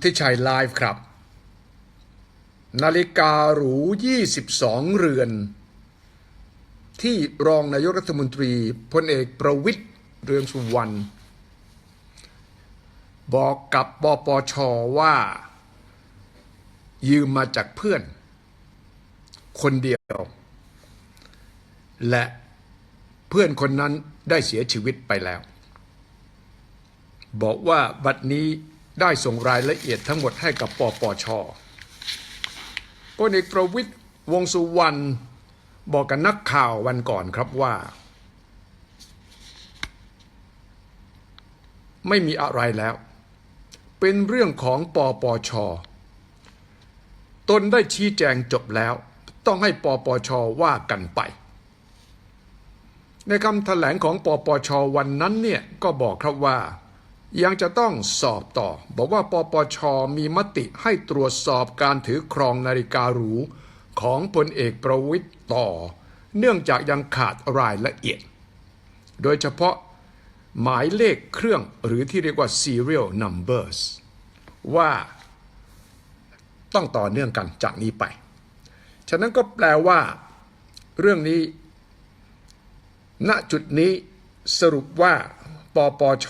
ทธิชัยไลฟ์ครับ นาฬิกาหรู 22 เรือน ที่รองนายกรัฐมนตรีพลเอกประวิตยเรืองสุวรรณบอกกับปปชว่า ยืมมาจากเพื่อน คนเดียว และเพื่อนคนนั้นได้เสียชีวิตไปแล้ว บอกว่าบัดนี้ ได้ส่งรายละเอียดทั้งหมดให้กับปปชพลเอกประวิตยวงสุวรรณบอกกับนักข่าววันก่อนครับว่า ไม่มีอะไรแล้ว เป็นเรื่องของปปช ตนได้ชี้แจงจบแล้ว ต้องให้ปปชว่ากันไป ในคำแถลงของปปชวันนั้นเนี่ยก็บอกครับว่า ยังจะต้องสอบต่อ บอกว่าปปชมีมติให้ตรวจสอบการถือครองนาฬิการูของพลเอกประวิตยต่อ เนื่องจากยังขาดรายละเอียด โดยเฉพาะหมายเลขเครื่องหรือที่เรียกว่า serial numbers ว่าต้องต่อเนื่องกันจากนี้ไป ฉะนั้นก็แปลว่า เรื่องนี้ ณจุดนี้สรุปว่าปปช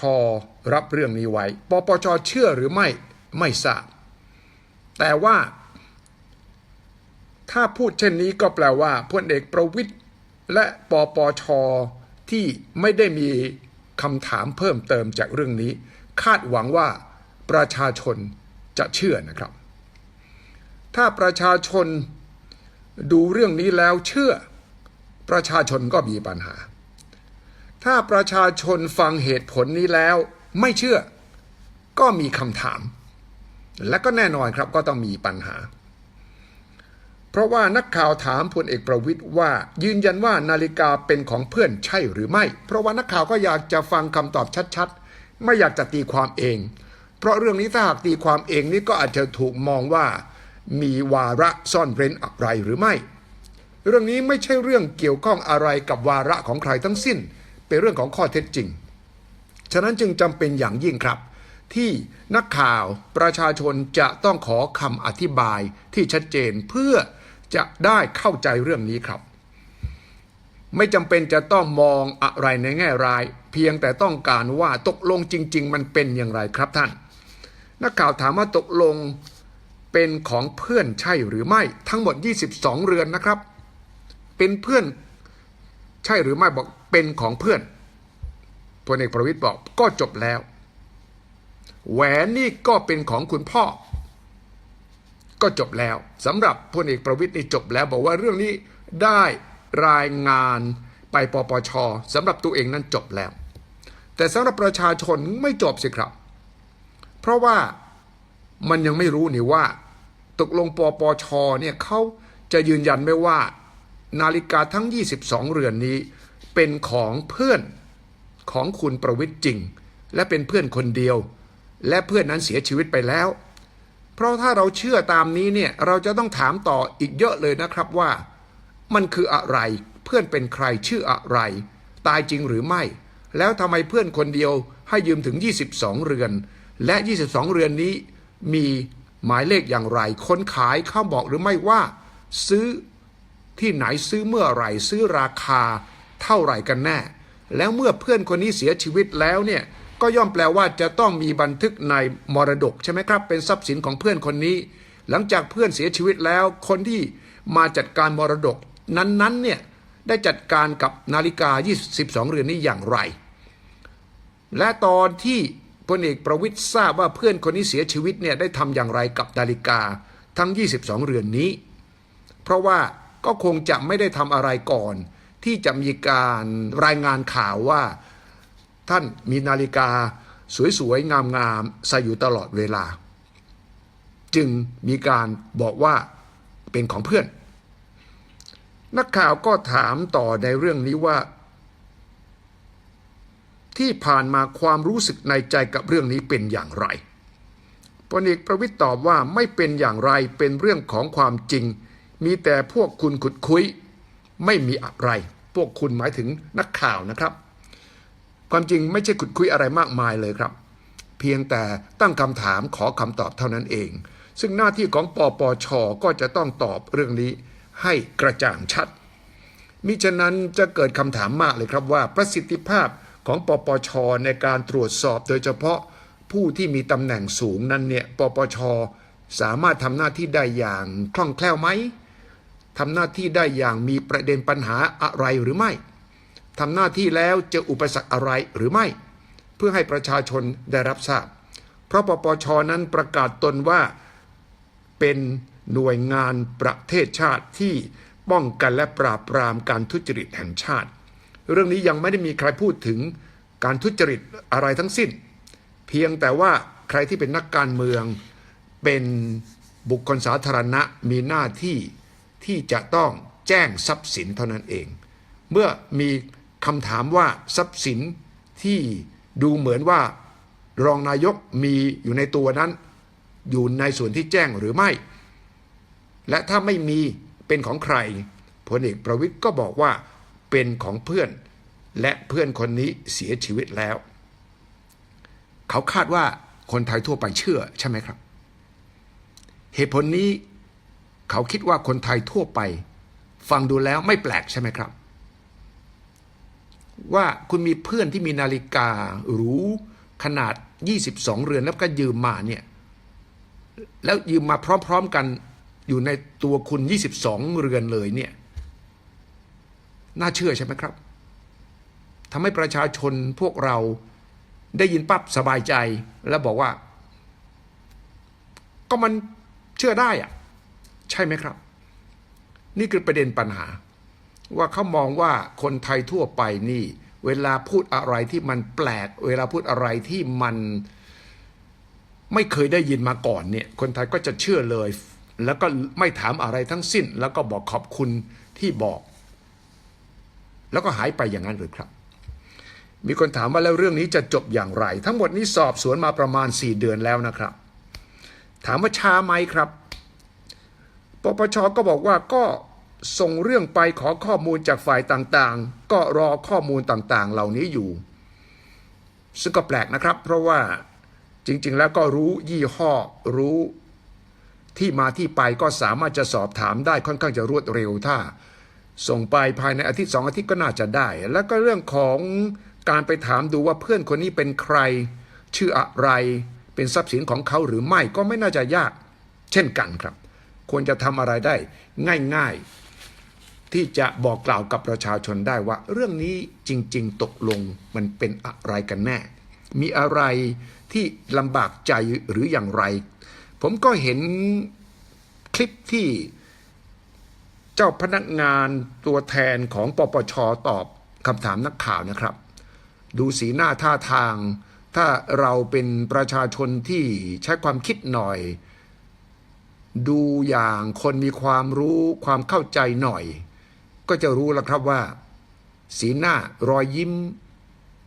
รับเรื่องนี้ไว้ ปปชเชื่อหรือไม่ไม่ทราบ แต่ว่า ถ้าพูดเช่นนี้ก็แปลว่าพลเอกประวิตยและปปชที่ไม่ได้มีคำถามเพิ่มเติมจากเรื่องนี้ คาดหวังว่าประชาชนจะเชื่อนะครับ ถ้าประชาชนดูเรื่องนี้แล้วเชื่อ ประชาชนก็มีปัญหา ถ้าประชาชนฟังเหตุผลนี้แล้ว ไม่เชื่อ ก็มีคำถาม และก็แน่นอนครับก็ต้องมีปัญหา เพราะว่านักข่าวถามพลเอกประวิตยว่า ยืนยันว่านาฬิกาเป็นของเพื่อนใช่หรือไม่ เพราะว่านักข่าวก็อยากจะฟังคำตอบชัดๆ ไม่อยากจะตีความเอง เพราะเรื่องนี้ถ้าหากตีความเองนี่ก็อาจจะถูกมองว่า มีวาระซ่อนเร้นอะไรหรือไม่เรื่องนี้ไม่ใช่เรื่องเกี่ยวข้องอะไรกับวาระของใครทั้งสิ้น เป็นเรื่องของข้อเท็จจริง ฉะนั้นจึงจำเป็นอย่างยิ่งครับ ที่นักข่าวประชาชนจะต้องขอคำอธิบายที่ชัดเจนเพื่อจะได้เข้าใจเรื่องนี้ครับ ไม่จำเป็นจะต้องมองอะไรในแง่ร้าย เพียงแต่ต้องการว่าตกลงจริง ๆ มันเป็นอย่างไรครับท่าน นักข่าวถามว่าตกลงเป็นของเพื่อนใช่หรือไม่ทั้งหมด 22 เรือนนะครับ เป็นเพื่อนใช่หรือไม่บอกเป็นของเพื่อน พลเอกประวิตยบอกก็จบแล้ว แหวนนี่ก็เป็นของคุณพ่อ ก็จบแล้วสำหรับพลเอกประวิตยนี่จบแล้ว บอกว่าเรื่องนี้ได้รายงานไปปปชสำหรับตัวเองนั้นจบแล้ว แต่สำหรับประชาชนไม่จบสิครับ เพราะว่ามันยังไม่รู้นี่ว่า ตกลงปปชเนี่ยเขาจะยืนยันไหมว่า นาฬิกาทั้ง 22 เรือนนี้ เป็นของเพื่อน ของคุณประวิทย์จริง และเป็นเพื่อนคนเดียว และเพื่อนนั้นเสียชีวิตไปแล้ว เพราะถ้าเราเชื่อตามนี้เนี่ยเราจะต้องถามต่ออีกเยอะเลยนะครับว่า มันคืออะไรเพื่อนเป็นใครชื่ออะไร ตายจริงหรือไม่ แล้วทำไมเพื่อนคนเดียวให้ยืมถึง 22 เรือน และ 22 เรือนนี้มีหมายเลขอย่างไรคนขายเขาบอกหรือไม่ว่า ซื้อที่ไหนซื้อเมื่อไหร่ ซื้อราคาเท่าไหร่กันแน่ แล้วเมื่อเพื่อนคนนี้เสียชีวิตแล้วเนี่ยก็ย่อมแปลว่าจะต้องมีบันทึกในมรดกใช่ไหมครับ เป็นทรัพย์สินของเพื่อนคนนี้ หลังจากเพื่อนเสียชีวิตแล้ว คนที่มาจัดการมรดก นั้นๆเนี่ยได้จัดการกับนาฬิกา 22 เรือนนี้อย่างไร และตอนที่พลเอกประวิตยทราบว่าเพื่อนคนนี้เสียชีวิตเนี่ยได้ทำอย่างไรกับนาฬิกาทั้ง 22 เรือนนี้ เพราะว่าก็คงจะไม่ได้ทำอะไรก่อน ที่จะมีการรายงานข่าวว่า ท่านมีนาฬิกาสวยๆ งามๆใส่อยู่ตลอดเวลา จึงมีการบอกว่าเป็นของเพื่อน นักข่าวก็ถามต่อในเรื่องนี้ว่า ที่ผ่านมาความรู้สึกในใจกับเรื่องนี้เป็นอย่างไรพลเอกประวิตยตอบว่าไม่เป็นอย่างไรเป็นเรื่องของความจริง มีแต่พวกคุณขุดคุย ไม่มีอะไร พวกคุณหมายถึงนักข่าวนะครับ ความจริงไม่ใช่ขุดคุยอะไรมากมายเลยครับ เพียงแต่ตั้งคำถามขอคำตอบเท่านั้นเอง ซึ่งหน้าที่ของปปชก็จะต้องตอบเรื่องนี้ให้กระจ่างชัดมิฉะนั้นจะเกิดคำถามมากเลยครับว่าประสิทธิภาพของปปชในการตรวจสอบโดยเฉพาะผู้ที่มีตำแหน่งสูงนั้นเนี่ยปปชสามารถทำหน้าที่ได้อย่างคล่องแคล่วไหม ทำหน้าที่ได้อย่างมีประเด็นปัญหาอะไรหรือไม่ทำหน้าที่แล้วเจะอุปสรรคอะไรหรือไม่ เพื่อให้ประชาชนได้รับทราบ เพราะปปชนั้นประกาศตนว่าเป็นหน่วยงานประเทศชาติที่ป้องกันและปราบปรามการทุจริตแห่งชาติ เรื่องนี้ยังไม่ได้มีใครพูดถึงการทุจริตอะไรทั้งสิ้น เพียงแต่ว่าใครที่เป็นนักการเมืองเป็นบุคคลสาธารณะมีหน้าที่ ที่จะต้องแจ้งทรัพย์สินเท่านั้นเอง เมื่อมีคำถามว่าทรัพย์สินที่ดูเหมือนว่ารองนายกมีอยู่ในตัวนั้น อยู่ในส่วนที่แจ้งหรือไม่ และถ้าไม่มีเป็นของใครพลเอกประวิทย์ก็บอกว่าเป็นของเพื่อน และเพื่อนคนนี้เสียชีวิตแล้ว เขาคาดว่าคนไทยทั่วไปเชื่อใช่ไหมครับ เหตุผลนี้ เขาคิดว่าคนไทยทั่วไป ฟังดูแล้วไม่แปลกใช่ไหมครับ ว่าคุณมีเพื่อนที่มีนาฬิกาหรูขนาด 22 เรือนแล้วก็ยืมมาเนี่ย แล้วยืมมาพร้อมๆกันอยู่ในตัวคุณ 22 เรือนเลยเนี่ย น่าเชื่อใช่ไหมครับทำให้ประชาชนพวกเราได้ยินปั๊บสบายใจแล้วบอกว่า ก็มันเชื่อได้อะ ใช่ไหมครับ นี่คือประเด็นปัญหา ว่าเขามองว่าคนไทยทั่วไปนี่ เวลาพูดอะไรที่มันแปลก เวลาพูดอะไรที่มันไม่เคยได้ยินมาก่อนเนี่ย คนไทยก็จะเชื่อเลย แล้วก็ไม่ถามอะไรทั้งสิ้น แล้วก็บอกขอบคุณที่บอก แล้วก็หายไปอย่างนั้นหรือครับ มีคนถามว่าแล้วเรื่องนี้จะจบอย่างไร ทั้งหมดนี้สอบสวนมาประมาณ 4 เดือนแล้วนะครับ ถามว่าช้าไหมครับ ปปชก็บอกว่าก็ส่งเรื่องไปขอข้อมูลจากฝ่ายต่างๆ ก็รอข้อมูลต่างๆ เหล่านี้อยู่ ซึ่งก็แปลกนะครับ เพราะว่าจริงๆ แล้วก็รู้ยี่ห้อรู้ที่มาที่ไปก็สามารถจะสอบถามได้ค่อนข้างจะรวดเร็วถ้า ส่งไปภายในอาทิตย์สองอาทิตย์ก็น่าจะได้ แล้วก็เรื่องของการไปถามดูว่าเพื่อนคนนี้เป็นใคร ชื่ออะไร เป็นทรัพย์สินของเขาหรือไม่ก็ไม่น่าจะยาก เช่นกันครับ ควรจะทำอะไรได้ ง่ายๆ ที่จะบอกกล่าวกับประชาชนได้ว่า เรื่องนี้จริง ๆ ตกลงมันเป็นอะไรกันแน่ มีอะไรที่ลำบากใจหรืออย่างไร ผมก็เห็นคลิปที่เจ้าพนักงานตัวแทนของปปชตอบคำถามนักข่าวนะครับ ดูสีหน้าท่าทาง ถ้าเราเป็นประชาชนที่ใช้ความคิดหน่อย ดูอย่างคนมีความรู้ความเข้าใจหน่อย ก็จะรู้แล้วครับว่า สีหน้ารอยยิ้ม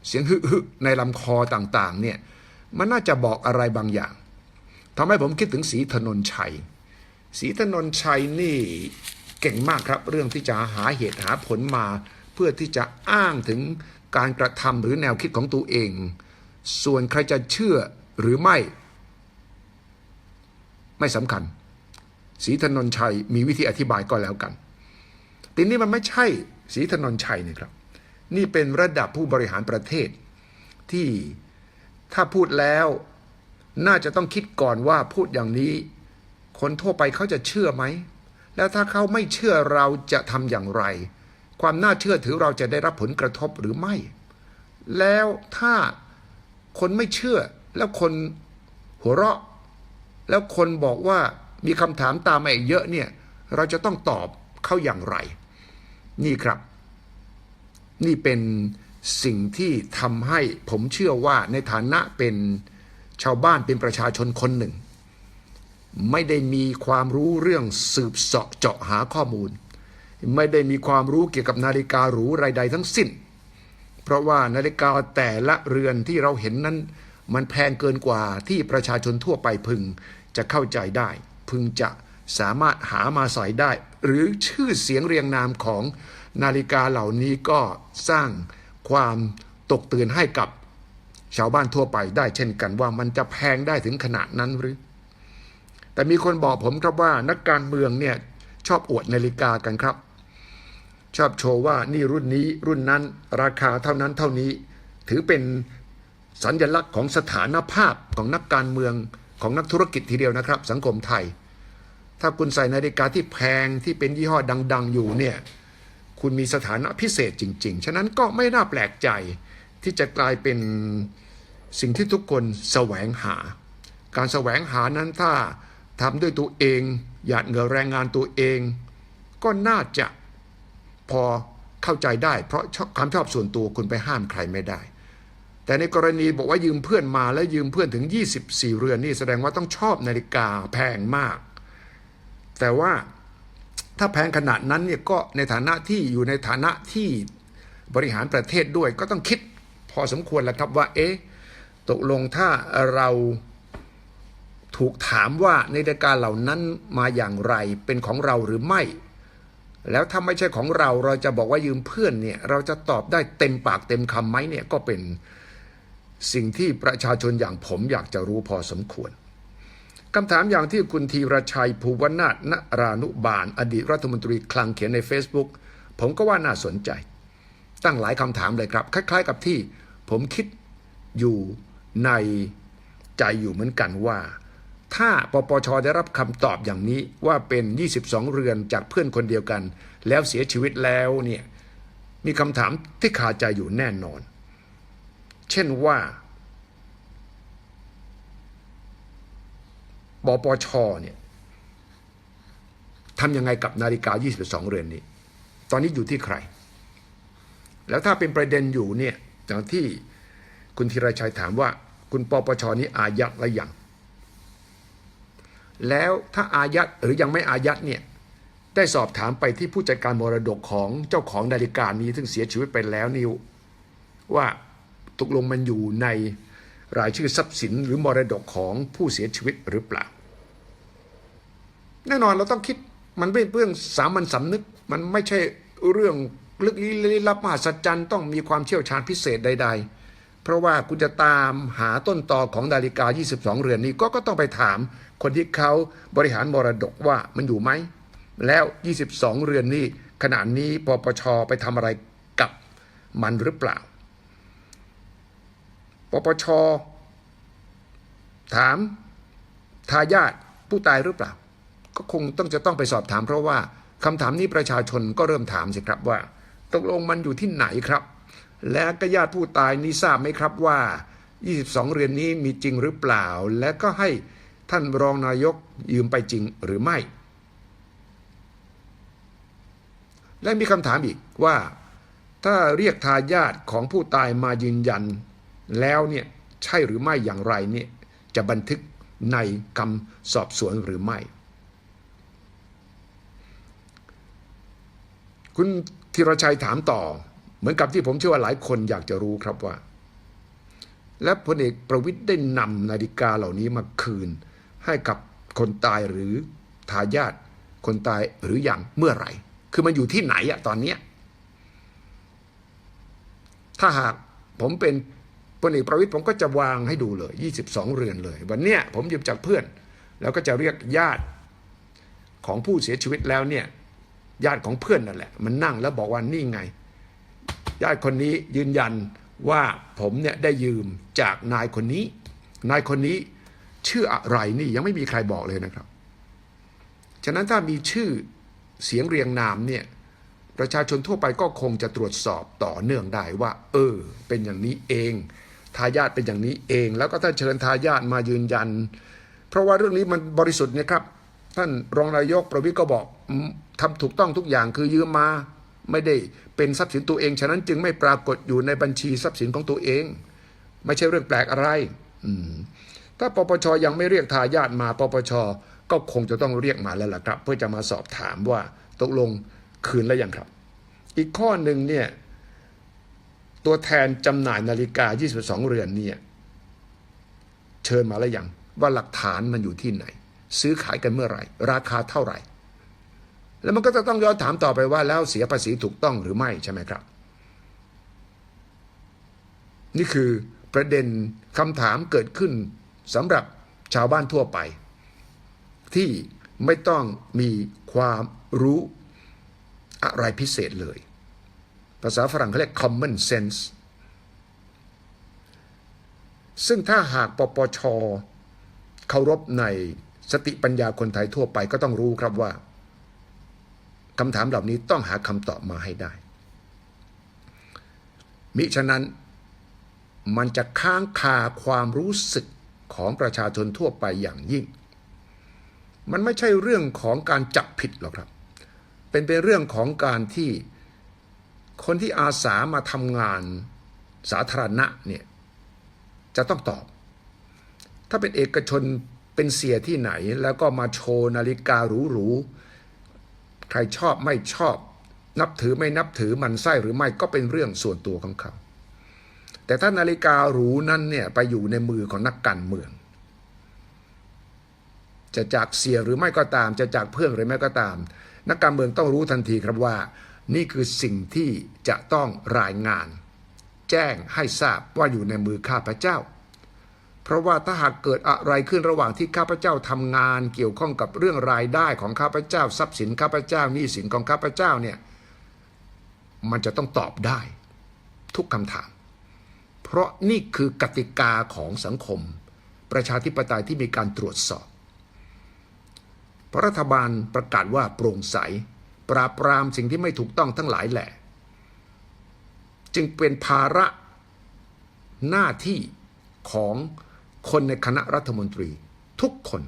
เสียงฮึฮึในลำคอต่างๆเนี่ยมันน่าจะบอกอะไรบางอย่างทำให้ผมคิดถึงสีถนนชัย สีถนนชัยนี่เก่งมากครับ เรื่องที่จะหาเหตุหาผลมา เพื่อที่จะอ้างถึงการกระทำหรือแนวคิดของตัวเอง ส่วนใครจะเชื่อหรือไม่ ไม่สำคัญ สีถนนชัยมีวิธีอธิบายก็แล้วกันทีนี้มันไม่ใช่สีถนนชัยนี่ครับ นี่เป็นระดับผู้บริหารประเทศ ที่ถ้าพูดแล้วน่าจะต้องคิดก่อนว่าพูดอย่างนี้ คนทั่วไปเขาจะเชื่อไหม แล้วถ้าเขาไม่เชื่อเราจะทำอย่างไร ความน่าเชื่อถือเราจะได้รับผลกระทบหรือไม่ แล้วถ้าคนไม่เชื่อแล้วคนหัวเราะ แล้วคนบอกว่า มีคำถามตามมาอีกเยอะเนี่ยเราจะต้องตอบเข้าอย่างไร นี่ครับ นี่เป็นสิ่งที่ทำให้ผมเชื่อว่าในฐานะเป็นชาวบ้านเป็นประชาชนคนหนึ่ง ไม่ได้มีความรู้เรื่องสืบเสาะเจาะหาข้อมูล ไม่ได้มีความรู้เกี่ยวกับนาฬิกาหรูรายใดทั้งสิ้น เพราะว่านาฬิกาแต่ละเรือนที่เราเห็นนั้น มันแพงเกินกว่าที่ประชาชนทั่วไปพึงจะเข้าใจได้ พึงจะสามารถหามาใส่ได้ หรือชื่อเสียงเรียงนามของนาฬิกาเหล่านี้ก็สร้างความตกตื่นให้กับชาวบ้านทั่วไปได้เช่นกันว่ามันจะแพงได้ถึงขนาดนั้นหรือ แต่มีคนบอกผมครับว่านักการเมืองเนี่ยชอบอวดนาฬิกากันครับ ชอบโชว์ว่านี่รุ่นนี้รุ่นนั้นราคาเท่านั้นเท่านี้ ถือเป็นสัญลักษณ์ของสถานภาพของนักการเมืองของนักธุรกิจทีเดียวนะครับ สังคมไทย ถ้าคุณใส่นาฬิกาที่แพงที่เป็นยี่ห้อดัง ๆ อยู่เนี่ยคุณมีสถานะพิเศษจริง ๆ ฉะนั้นก็ไม่น่าแปลกใจที่จะกลายเป็นสิ่งที่ทุกคนแสวงหา การแสวงหานั้นถ้าทำด้วยตัวเอง หยาดเหงื่อแรงงานตัวเอง ก็น่าจะพอเข้าใจได้ เพราะความชอบส่วนตัวคุณไปห้ามใครไม่ได้ แต่ในกรณีบอกว่ายืมเพื่อนมาแล้วยืมเพื่อนถึง 24 เรือนนี่แสดงว่าต้องชอบนาฬิกาแพงมาก แต่ว่าถ้าแพงขนาดนั้นเนี่ยก็ในฐานะที่อยู่ในฐานะที่บริหารประเทศด้วย ก็ต้องคิดพอสมควรแล้วครับว่า เอ๊ะตกลงถ้าเราถูกถามว่านาฬิกาเหล่านั้นมาอย่างไรเป็นของเราหรือไม่ แล้วถ้าไม่ใช่ของเราเราจะบอกว่ายืมเพื่อนเนี่ยเราจะตอบได้เต็มปากเต็มคำไหมเนี่ยก็เป็นสิ่งที่ประชาชนอย่างผมอยากจะรู้พอสมควร คำถามอย่างที่คุณธีรชัยภูวนาถนรานุบาล อดีตรัฐมนตรีคลังเขียนใน Facebook ผมก็ว่าน่าสนใจ ตั้งหลายคำถามเลยครับ คล้าย ๆ กับที่ผมคิดอยู่ในใจอยู่เหมือนกันว่า ถ้าปปชได้รับคำตอบอย่างนี้ว่าเป็น 22 เรือนจากเพื่อนคนเดียวกัน แล้วเสียชีวิตแล้วเนี่ยมีคำถามที่คาใจอยู่แน่นอน เช่นว่า ปปชเนี่ยทำยังไงกับนาฬิกา 22 เรือนนี้ ตอนนี้อยู่ที่ใคร แล้วถ้าเป็นประเด็นอยู่เนี่ยอย่างที่คุณธีรชัยถามว่า คุณปปชนี้อายัดหรือยัง แล้วถ้าอายัดหรือยังไม่อายัดเนี่ยได้สอบถามไปที่ผู้จัดการมรดกของเจ้าของนาฬิกานี้ซึ่งเสียชีวิตไปแล้วนิวว่าตกลงมันอยู่ใน รายชื่อทรัพย์สินหรือมรดกของผู้เสียชีวิตหรือเปล่า แน่นอนเราต้องคิดมันเป็นเรื่องสามัญสำนึก มันไม่ใช่เรื่องลึกลี้ลับมหัศจรรย์ต้องมีความเชี่ยวชาญพิเศษใด ๆ เพราะว่าคุณจะตามหาต้นตอของนาฬิกา 22 เรือนนี้ก็ก็ต้องไปถามคนที่เขาบริหารมรดกว่ามันอยู่ไหม แล้ว 22 เรือนนี้ขณะนี้ปปชไปทำอะไรกับมันหรือเปล่า ปปช ถามทายาทผู้ตายหรือเปล่า ก็คงต้องจะต้องไปสอบถาม เพราะว่าคำถามนี้ประชาชนก็เริ่มถามสิครับว่า ตกลงมันอยู่ที่ไหนครับ และก็ญาติผู้ตายนี้ทราบไหมครับว่า 22 เรือนนี้มีจริงหรือเปล่า และก็ให้ท่านรองนายกยืมไปจริงหรือไม่ และมีคำถามอีกว่า ถ้าเรียกทายาทของผู้ตายมายืนยัน แล้วเนี่ยใช่หรือไม่อย่างไรเนี่ยจะบันทึกในคำสอบสวนหรือไม่ คุณธีรชัยถามต่อ เหมือนกับที่ผมเชื่อว่าหลายคนอยากจะรู้ครับว่า และพลเอกประวิทย์ได้นำนาฬิกาเหล่านี้มาคืน ให้กับคนตายหรือทายาทคนตายหรืออย่างเมื่อไหร่ คือมันอยู่ที่ไหนอะตอนเนี้ยถ้าหากผมเป็น พลเอกประวิทย์ผมก็จะวางให้ดูเลย 22 เรือนเลย วันเนี้ยผมยืมจากเพื่อน แล้วก็จะเรียกญาติของผู้เสียชีวิตแล้วเนี่ยญาติของเพื่อนนั่นแหละ มันนั่งแล้วบอกว่านี่ไง ญาติคนนี้ยืนยันว่าผมเนี่ยได้ยืมจากนายคนนี้ นายคนนี้ชื่ออะไรนี่ยังไม่มีใครบอกเลยนะครับ ฉะนั้นถ้ามีชื่อเสียงเรียงนามเนี่ยประชาชนทั่วไปก็คงจะตรวจสอบต่อเนื่องได้ว่า เออ เป็นอย่างนี้เอง ทายาทเป็นอย่างนี้เอง แล้วก็ถ้านเชิญทายาทมายืนยัน เพราะว่าเรื่องนี้มันบริสุทธิ์นะครับท่านรองนายกประวิทย์ก็บอกอืมทำถูกต้องทุกอย่างคือยืมมาไม่ได้เป็นทรัพย์สินตัวเอง ฉะนั้นจึงไม่ปรากฏอยู่ในบัญชีทรัพย์สินของตัวเอง ไม่ใช่เรื่องแปลกอะไรถ้าปปชยังไม่เรียกทายาทมาปปชก็คงจะต้องเรียกมาแล้วล่ะครับ เพื่อจะมาสอบถามว่าตกลงคืนแล้วยังครับ อีกข้อหนึ่งเนี่ย ตัวแทนจำหน่ายนาฬิกา 22 เรือนเนี่ยเชิญมาแล้วยังว่าหลักฐานมันอยู่ที่ไหน ซื้อขายกันเมื่อไหร่ ราคาเท่าไหร่ แล้วมันก็จะต้องย้อนถามต่อไปว่าแล้วเสียภาษีถูกต้องหรือไม่ใช่ไหมครับ นี่คือประเด็นคำถามเกิดขึ้นสำหรับชาวบ้านทั่วไป ที่ไม่ต้องมีความรู้อะไรพิเศษเลย ภาษาฝรั่งเขาเรียก common sense ซึ่งถ้าหากปปชเคารพในสติปัญญาคนไทยทั่วไปก็ต้องรู้ครับว่าคำถามเหล่านี้ต้องหาคำตอบมาให้ได้ มิฉะนั้นมันจะค้างคาความรู้สึกของประชาชนทั่วไปอย่างยิ่ง มันไม่ใช่เรื่องของการจับผิดหรอกครับ เป็นเป็นเรื่องของการที่ คนที่อาสามาทำงานสาธารณะเนี่ยจะต้องตอบ ถ้าเป็นเอกชนเป็นเสียที่ไหน แล้วก็มาโชว์นาฬิกาหรูๆใครชอบไม่ชอบ นับถือไม่นับถือมันไส้หรือไม่ก็เป็นเรื่องส่วนตัวของเขา แต่ถ้านาฬิกาหรูนั้นเนี่ยไปอยู่ในมือของนักการเมือง จะจากเสียหรือไม่ก็ตาม จะจากเพื่อนหรือไม่ก็ตาม นักการเมืองต้องรู้ทันทีครับว่า นี่คือสิ่งที่จะต้องรายงาน แจ้งให้ทราบว่าอยู่ในมือข้าพเจ้า เพราะว่าถ้าหากเกิดอะไรขึ้นระหว่างที่ข้าพเจ้าทำงาน เกี่ยวข้องกับเรื่องรายได้ของข้าพเจ้า ทรัพย์สินข้าพเจ้าหนี้สินของข้าพเจ้าเนี่ยมันจะต้องตอบได้ ทุกคำถาม เพราะนี่คือกติกาของสังคม ประชาธิปไตยที่มีการตรวจสอบเพราะรัฐบาลประกาศว่าโปร่งใส ปราบปรามสิ่งที่ไม่ถูกต้องทั้งหลายแหละ จึงเป็นภาระหน้าที่ของคนในคณะรัฐมนตรีทุกคน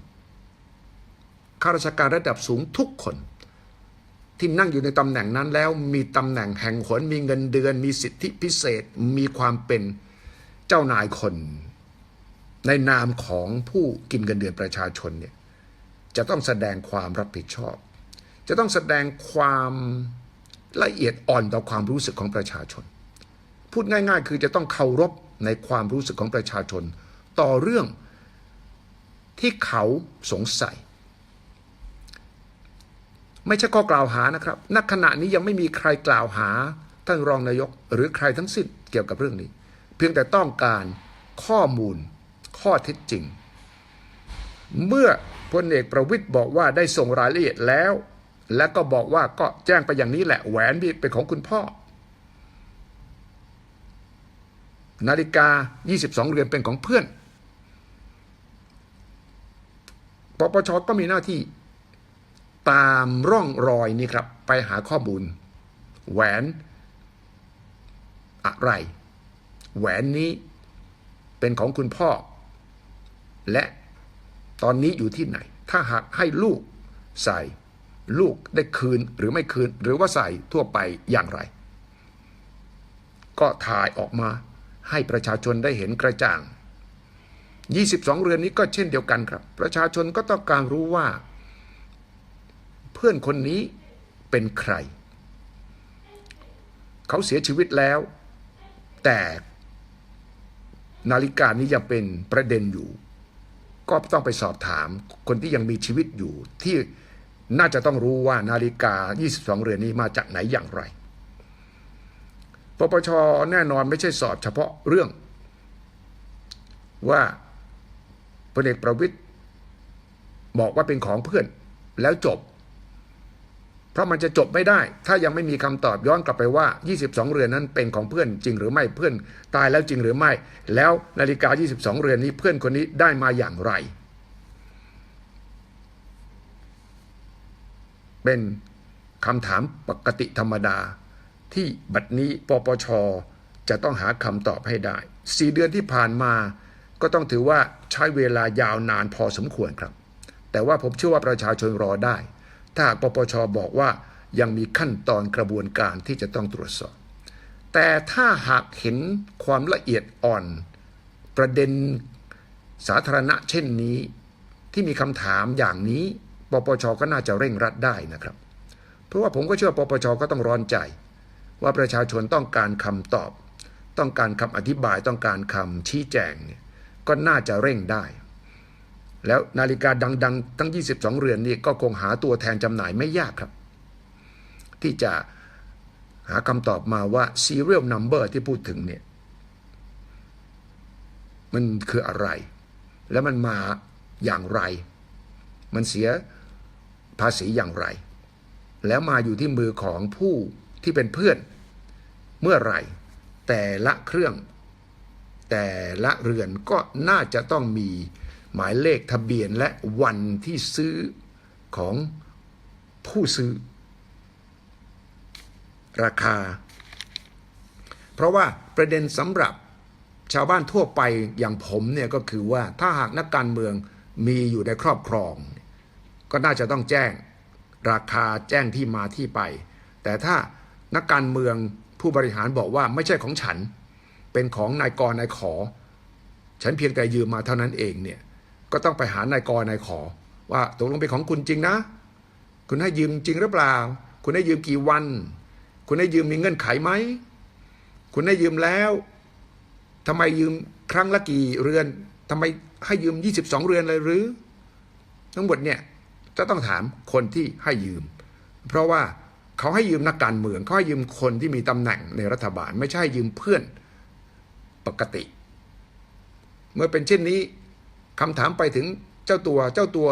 ข้าราชการระดับสูงทุกคน ที่นั่งอยู่ในตำแหน่งนั้นแล้วมีตำแหน่งแห่งหนมีเงินเดือน มีสิทธิพิเศษมีความเป็นเจ้านายคน ในนามของผู้กินเงินเดือนประชาชนเนี่ยจะต้องแสดงความรับผิดชอบ จะต้องแสดงความละเอียดอ่อนต่อความรู้สึกของประชาชน พูดง่าย ๆ คือจะต้องเคารพในความรู้สึกของประชาชน ต่อเรื่องที่เขาสงสัย ไม่ใช่ข้อกล่าวหานะครับณขณะนี้ยังไม่มีใครกล่าวหาท่านรองนายกหรือใครทั้งสิ้นเกี่ยวกับเรื่องนี้ เพียงแต่ต้องการข้อมูลข้อเท็จจริง เมื่อพลเอกประวิตยบอกว่าได้ส่งรายละเอียดแล้ว และก็บอกว่าก็แจ้งไปอย่างนี้แหละแหวนเป็นของคุณพ่อ นาฬิกา 22 เรือนเป็นของเพื่อนปปชก็มีหน้าที่ตามร่องรอยนี้ครับไปหาข้อมูล แหวนอะไร แหวนนี้เป็นของคุณพ่อ และตอนนี้อยู่ที่ไหน ถ้าหากให้ลูกใส่ ลูกได้คืนหรือไม่คืน หรือว่าใส่ทั่วไปอย่างไร ก็ถ่ายออกมาให้ประชาชนได้เห็นกระจ่าง 22 เรือนนี้ก็เช่นเดียวกันครับ ประชาชนก็ต้องการรู้ว่า เพื่อนคนนี้เป็นใคร เขาเสียชีวิตแล้ว แต่นาฬิกานี้ยังเป็นประเด็นอยู่ ก็ต้องไปสอบถามคนที่ยังมีชีวิตอยู่ที่ น่าจะต้องรู้ว่านาฬิกา 22 เรือนนี้มาจากไหนอย่างไร ปปชแน่นอนไม่ใช่สอบเฉพาะเรื่อง ว่าพลเอกประวิตยบอกว่าเป็นของเพื่อนแล้วจบ เพราะมันจะจบไม่ได้ ถ้ายังไม่มีคำตอบย้อนกลับไปว่า 22 เรือนนั้นเป็นของเพื่อนจริงหรือไม่เพื่อนตายแล้วจริงหรือไม่ แล้วนาฬิกา 22 เรือนนี้เพื่อนคนนี้ได้มาอย่างไร เป็นคำถามปกติธรรมดา ที่บัดนี้ปปช จะต้องหาคำตอบให้ได้สี่เดือนที่ผ่านมาก็ต้องถือว่าใช้เวลายาวนานพอสมควรครับ แต่ว่าผมเชื่อว่าประชาชนรอได้ ถ้าหากปปชบอกว่ายังมีขั้นตอนกระบวนการที่จะต้องตรวจสอบ แต่ถ้าหากเห็นความละเอียดอ่อน ประเด็นสาธารณะเช่นนี้ ที่มีคำถามอย่างนี้ ปปชก็น่าจะเร่งรัดได้นะครับ เพราะว่าผมก็เชื่อปปชก็ต้องร้อนใจ ว่าประชาชนต้องการคำตอบ ต้องการคำอธิบายต้องการคำชี้แจงเนี่ยก็น่าจะเร่งได้ แล้วนาฬิกาดังๆ ทั้ง 22 เรือนนี่ก็คงหาตัวแทนจำหน่ายไม่ยากครับ ที่จะหาคำตอบมาว่า serial number ที่พูดถึงเนี่ยมันคืออะไร แล้วมันมาอย่างไร มันเสีย ภาษีอย่างไร แล้วมาอยู่ที่มือของผู้ที่เป็นเพื่อนเมื่อไหร่ แต่ละเครื่อง แต่ละเรือนก็น่าจะต้องมีหมายเลขทะเบียนและวันที่ซื้อของผู้ซื้อ ราคา เพราะว่าประเด็นสำหรับชาวบ้านทั่วไปอย่างผมเนี่ยก็คือว่าถ้าหากนักการเมืองมีอยู่ในครอบครอง ก็น่าจะต้องแจ้งราคาแจ้งที่มาที่ไป แต่ถ้านักการเมืองผู้บริหารบอกว่าไม่ใช่ของฉัน เป็นของนายกรนายขอ ฉันเพียงแต่ยืมมาเท่านั้นเองเนี่ยก็ต้องไปหานายกรนายขอ ว่าตกลงเป็นของคุณจริงนะ คุณให้ยืมจริงหรือเปล่า คุณให้ยืมกี่วัน คุณให้ยืมมีเงื่อนไขไหมคุณให้ยืมแล้วทำไมยืมครั้งละกี่เรือนทำไมให้ยืม 22 เรือนเลยหรือ ทั้งหมดเนี่ย จะต้องถามคนที่ให้ยืม เพราะว่าเขาให้ยืมนักการเมืองเขาให้ยืมคนที่มีตำแหน่งในรัฐบาล ไม่ใช่ยืมเพื่อนปกติ เมื่อเป็นเช่นนี้คำถามไปถึงเจ้าตัวเจ้าตัว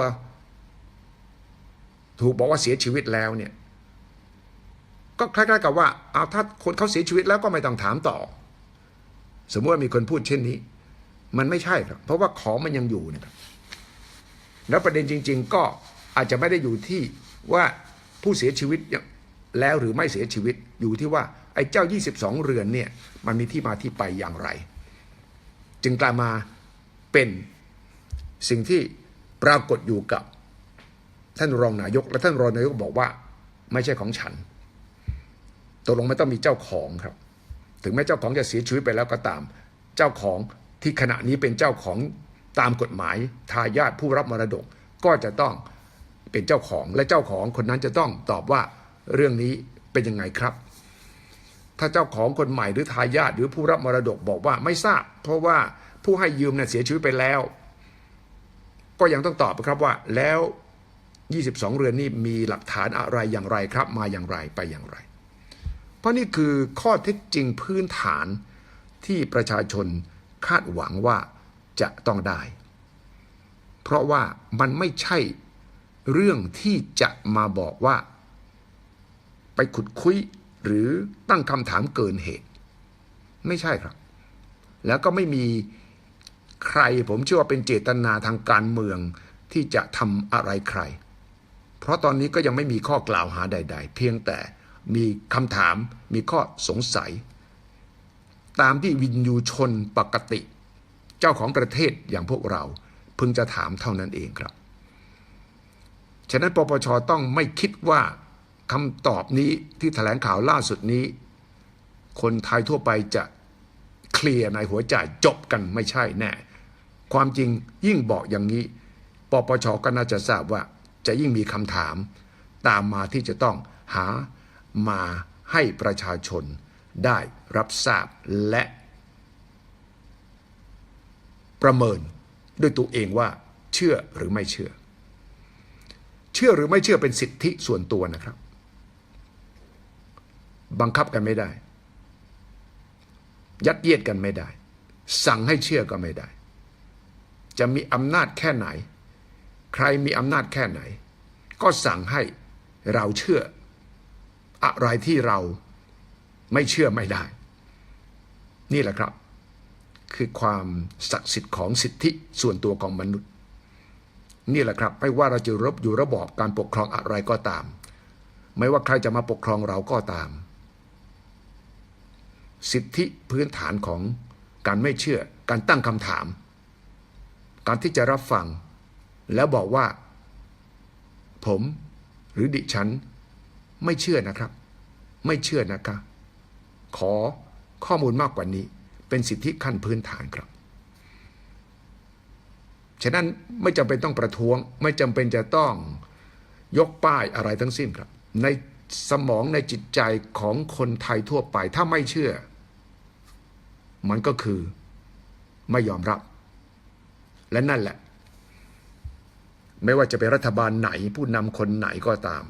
ถูกบอกว่าเสียชีวิตแล้วเนี่ยก็คล้ายๆกับว่าเอาถ้าคนเขาเสียชีวิตแล้วก็ไม่ต้องถามต่อ สมมติว่ามีคนพูดเช่นนี้ มันไม่ใช่ครับ เพราะว่าของมันยังอยู่นะครับแล้วประเด็นจริง ๆ ก็ อาจจะไม่ได้อยู่ที่ว่าผู้เสียชีวิตแล้วหรือไม่เสียชีวิตอยู่ที่ว่าไอ้เจ้า 22 เรือนเนี่ยมันมีที่มาที่ไปอย่างไร จึงกลายมาเป็นสิ่งที่ปรากฏอยู่กับท่านรองนายก และท่านรองนายกบอกว่าไม่ใช่ของฉันตกลงไม่ต้องมีเจ้าของครับ ถึงแม้เจ้าของจะเสียชีวิตไปแล้วก็ตาม เจ้าของที่ขณะนี้เป็นเจ้าของตามกฎหมายทายาทผู้รับมรดกก็จะต้อง เป็นเจ้าของ และเจ้าของคนนั้นจะต้องตอบว่าเรื่องนี้เป็นยังไงครับ ถ้าเจ้าของคนใหม่หรือทายาทหรือผู้รับมรดกบอกว่าไม่ทราบ เพราะว่าผู้ให้ยืมเนี่ยเสียชีวิตไปแล้ว ก็ยังต้องตอบครับว่าแล้ว 22 เรือนนี้มีหลักฐานอะไรอย่างไรครับ มาอย่างไรไปอย่างไร เพราะนี่คือข้อเท็จจริงพื้นฐานที่ประชาชนคาดหวังว่าจะต้องได้ เพราะว่ามันไม่ใช่ เรื่องที่จะมาบอกว่า ไปขุดคุยหรือตั้งคำถามเกินเหตุ ไม่ใช่ครับ แล้วก็ไม่มีใครผมเชื่อว่าเป็นเจตนาทางการเมืองที่จะทำอะไรใคร เพราะตอนนี้ก็ยังไม่มีข้อกล่าวหาใด ๆ เพียงแต่มีคำถามมีข้อสงสัย ตามที่วินยูชนปกติ เจ้าของประเทศอย่างพวกเรา พึงจะถามเท่านั้นเองครับ ฉะนั้นปปชต้องไม่คิดว่าคำตอบนี้ที่ถแถลงข่าวล่าสุดนี้ คนไทยทั่วไปจะเคลียร์ในหัวใจจบกันไม่ใช่แน่ ความจริงยิ่งบอกอย่างนี้ ปปชก็น่าจะทราบว่าจะยิ่งมีคำถาม ตามมาที่จะต้องหามาให้ประชาชนได้รับทราบและ ประเมินด้วยตัวเองว่าเชื่อหรือไม่เชื่อ เชื่อหรือไม่เชื่อเป็นสิทธิส่วนตัวนะครับ บังคับกันไม่ได้ ยัดเยียดกันไม่ได้ สั่งให้เชื่อก็ไม่ได้ จะมีอำนาจแค่ไหน ใครมีอำนาจแค่ไหน ก็สั่งให้เราเชื่อ อะไรที่เราไม่เชื่อไม่ได้ นี่แหละครับ คือความศักดิ์สิทธิ์ของสิทธิส่วนตัวของมนุษย์ นี่แหละครับ ไม่ว่าเราจะรบอยู่ระบอบการปกครองอะไรก็ตาม ไม่ว่าใครจะมาปกครองเราก็ตาม สิทธิพื้นฐานของการไม่เชื่อ การตั้งคำถาม การที่จะรับฟัง แล้วบอกว่า ผมหรือดิฉัน ไม่เชื่อนะครับ ไม่เชื่อนะครับขอข้อมูลมากกว่านี้ เป็นสิทธิขั้นพื้นฐานครับ ฉะนั้นไม่จำเป็นต้องประท้วง ไม่จำเป็นจะต้องยกป้ายอะไรทั้งสิ้นครับ ในสมองในจิตใจของคนไทยทั่วไป ถ้าไม่เชื่อ มันก็คือไม่ยอมรับ และนั่นแหละ ไม่ว่าจะเป็นรัฐบาลไหนผู้นำคนไหนก็ตาม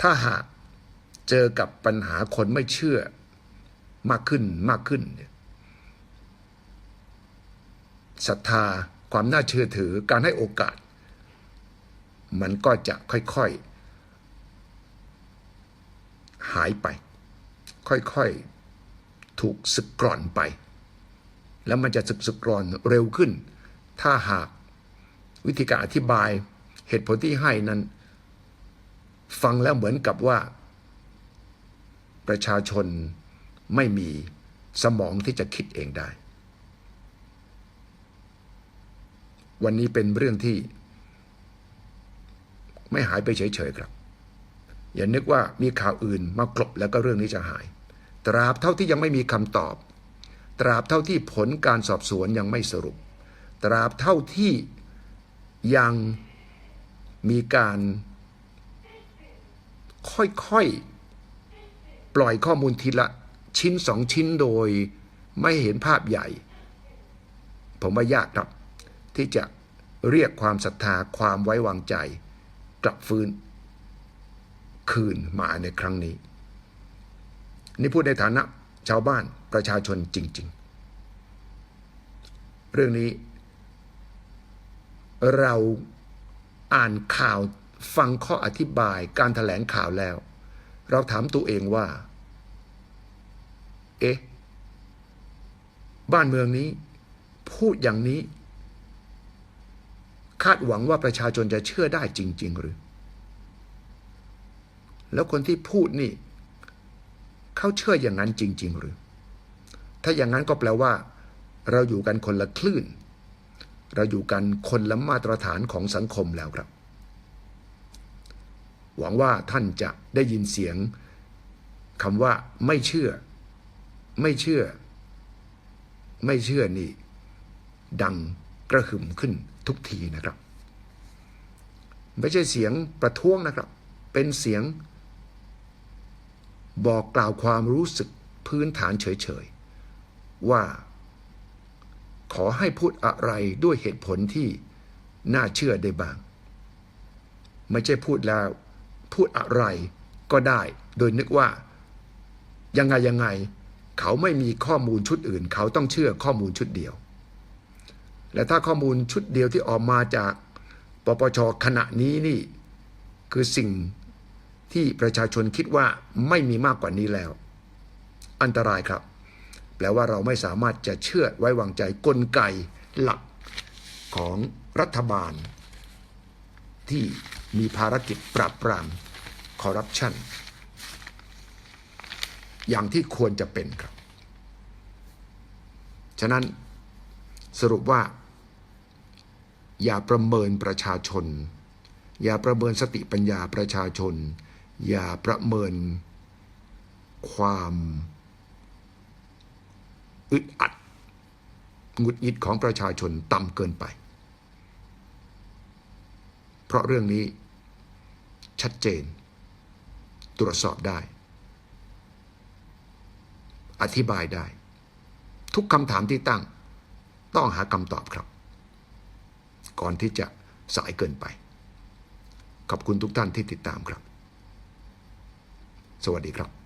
ถ้าหากเจอกับปัญหาคนไม่เชื่อมากขึ้นมากขึ้นศรัทธา ความน่าเชื่อถือการให้โอกาส มันก็จะค่อยๆ หายไป ค่อยๆ ถูกสึกกร่อนไป แล้วมันจะสึกสึกกร่อนเร็วขึ้น ถ้าหากวิธีการอธิบายเหตุผลที่ให้นั้น ฟังแล้วเหมือนกับว่า ประชาชนไม่มีสมองที่จะคิดเองได้ วันนี้เป็นเรื่องที่ ไม่หายไปเฉยๆครับ อย่านึกว่ามีข่าวอื่นมากลบแล้วก็เรื่องนี้จะหาย ตราบเท่าที่ยังไม่มีคำตอบ ตราบเท่าที่ผลการสอบสวนยังไม่สรุป ตราบเท่าที่ยังมีการค่อยๆ ปล่อยข้อมูลทีละชิ้นสองชิ้นโดยไม่เห็นภาพใหญ่ ผมว่ายากครับ ที่จะเรียกความศรัทธาความไว้วางใจ กลับฟื้น คืนมาในครั้งนี้ นี่พูดในฐานะชาวบ้านประชาชนจริง ๆ เรื่องนี้ เราอ่านข่าวฟังข้ออธิบายการถแถลงข่าวแล้ว เราถามตัวเองว่า เอ๊ะ บ้านเมืองนี้ พูดอย่างนี้ คาดหวังว่าประชาชนจะเชื่อได้จริง ๆ หรือ แล้วคนที่พูดนี่ เขาเชื่ออย่างนั้นจริง ๆ หรือ ถ้าอย่างนั้นก็แปลว่า เราอยู่กันคนละคลื่น เราอยู่กันคนละมาตรฐานของสังคมแล้วครับ หวังว่าท่านจะได้ยินเสียงคำว่าไม่เชื่อ ไม่เชื่อ ไม่เชื่อนี่ ดัง กระหึ่มขึ้นทุกทีนะครับ ไม่ใช่เสียงประท้วงนะครับ เป็นเสียง บอกกล่าวความรู้สึกพื้นฐานเฉยๆ ว่า ขอให้พูดอะไรด้วยเหตุผลที่น่าเชื่อได้บ้าง ไม่ใช่พูดแล้วพูดอะไรก็ได้ โดยนึกว่า ยังไงยังไง เขาไม่มีข้อมูลชุดอื่น เขาต้องเชื่อข้อมูลชุดเดียว และถ้าข้อมูลชุดเดียวที่ออกมาจากปปชขณะนี้นี่คือสิ่งที่ประชาชนคิดว่าไม่มีมากกว่านี้แล้ว อันตรายครับ แปลว่าเราไม่สามารถจะเชื่อไว้วางใจกลไกหลักของรัฐบาล ที่มีภารกิจปราบปรามคอร์รัปชันอย่างที่ควรจะเป็นครับ ฉะนั้นสรุปว่า อย่าประเมินประชาชน อย่าประเมินสติปัญญาประชาชน อย่าประเมินความอึดอัดหงุดหงิดของประชาชนต่ำเกินไป เพราะเรื่องนี้ชัดเจน ตรวจสอบได้ อธิบายได้ ทุกคำถามที่ตั้ง ต้องหาคำตอบครับ ก่อนที่จะสายเกินไป ขอบคุณทุกท่านที่ติดตามครับ สวัสดีครับ